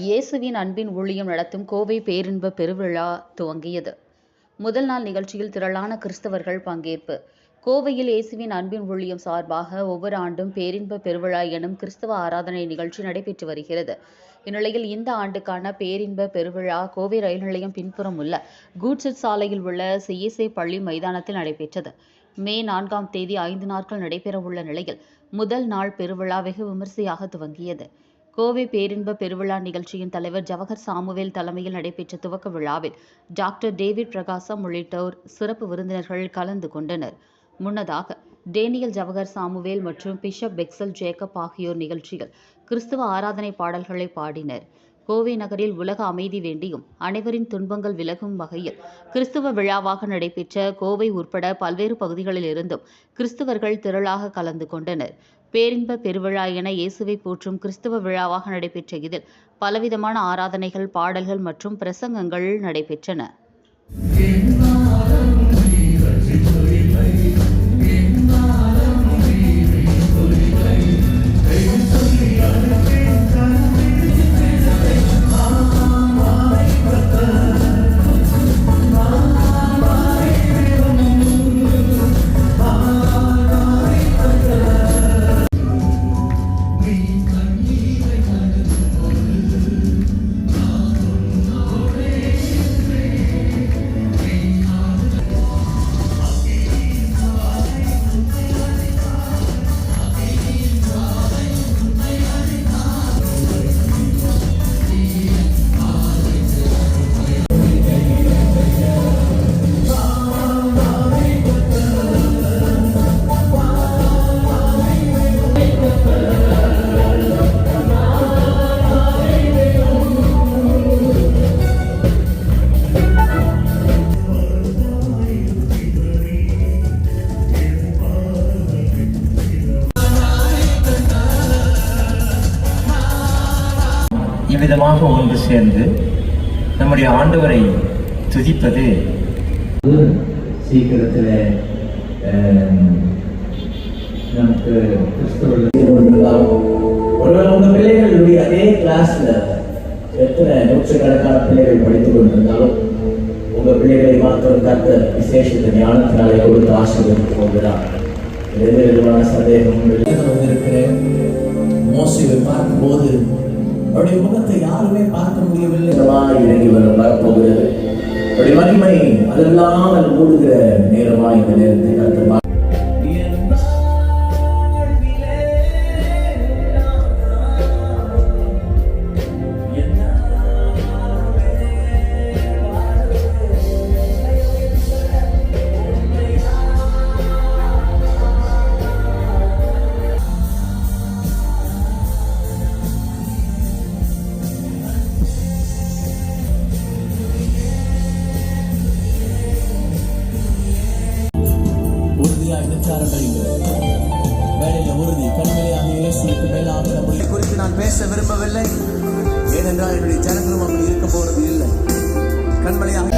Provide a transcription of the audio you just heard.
இயேசுவின் அன்பின் ஊழியம் நடத்தும் கோவை பேரின்ப பெருவிழா துவங்கியது. முதல் நாள் நிகழ்ச்சியில் திரளான கிறிஸ்தவர்கள் பங்கேற்பு. கோவையில் இயேசுவின் அன்பின் ஊழியம் சார்பாக ஒவ்வொரு ஆண்டும் பேரின்ப பெருவிழா எனும் கிறிஸ்தவ ஆராதனை நிகழ்ச்சி நடைபெற்று வருகிறது. இந்நிலையில் இந்த ஆண்டுக்கான பேரின்ப பெருவிழா கோவை ரயில் நிலையம் பின்புறம் உள்ள கூட்ஸட் சாலையில் உள்ள சிஎஸ்ஐ பள்ளி மைதானத்தில் நடைபெற்றது. மே நான்காம் தேதி ஐந்து நாட்கள் நடைபெறவுள்ள நிலையில் முதல் நாள் பெருவிழா வெகு விமரிசையாக துவங்கியது. கோவை பேரின்ப பெருவிழா நிகழ்ச்சியின் தலைவர் ஜவஹர் சாமுவேல் தலைமையில் நடைபெற்ற துவக்க விழாவில் டாக்டர் டேவிட் பிரகாசம் உள்ளிட்டோர் சிறப்பு விருந்தினர்கள் கலந்து கொண்டனர். முன்னதாக டேனியல் ஜவஹர் சாமுவேல் மற்றும் பிஷப் பெக்சல் ஜேக்கப் ஆகியோர் நிகழ்ச்சியில் கிறிஸ்துவ ஆராதனை பாடல்களை பாடினர். கோவை நகரில் உலக அமைதி வேண்டியும் அனைவரின் துன்பங்கள் விலகும் வகையில் கிறிஸ்துவ விழாவாக நடைபெற்ற கோவை உட்பட பல்வேறு பகுதிகளில் இருந்தும் கிறிஸ்துவர்கள் திரளாக கலந்து கொண்டனர். பேரின்ப பெருவிழா என இயேசுவை போற்றும் கிறிஸ்துவ விழாவாக நடைபெற்ற இதில் பலவிதமான ஆராதனைகள் பாடல்கள் மற்றும் பிரசங்கங்கள் நடைபெற்றன. இவ்விதமாக ஒன்று சேர்ந்து நம்முடைய ஆண்டவரை துதிப்பது. சீக்கிரத்தில் நமக்கு ஒருவேளை பிள்ளைகளுடைய அதே கிளாஸ்ல எத்தனை நூற்றுக்கணக்கான பிள்ளைகள் படித்துக் கொண்டிருந்தாலும் உங்க பிள்ளைகளை மாத்திரம் கத்த விசேஷத்தை ஞானத்தினாலே கொடுத்து ஆசீர்வதித்து போகிறார் எந்த விதமான சந்தேகமும் இல்லை. வந்திருக்கிறேன். மோசிவை பார்க்கும்போது அவருடைய முகத்தை யாருமே பார்க்க முடியவில்லை. இதமாய் இறங்கி வர வரப்போகிறது. அவருடைய மகிமை அதெல்லாம் மூடுகிற நேரமா இந்த நேரத்தை கருத்து உறுதியாக பிரச்சாரம் செய்யுங்கள் வேலையில உறுதி கண்மையாக இயேசுக்கு மேலாக நம்முடைய குறித்து நான் பேச விரும்பவில்லை ஏனென்றால் என்னுடைய ஜனங்களும் அப்படி இருக்க போறது இல்லை கண்மலையாக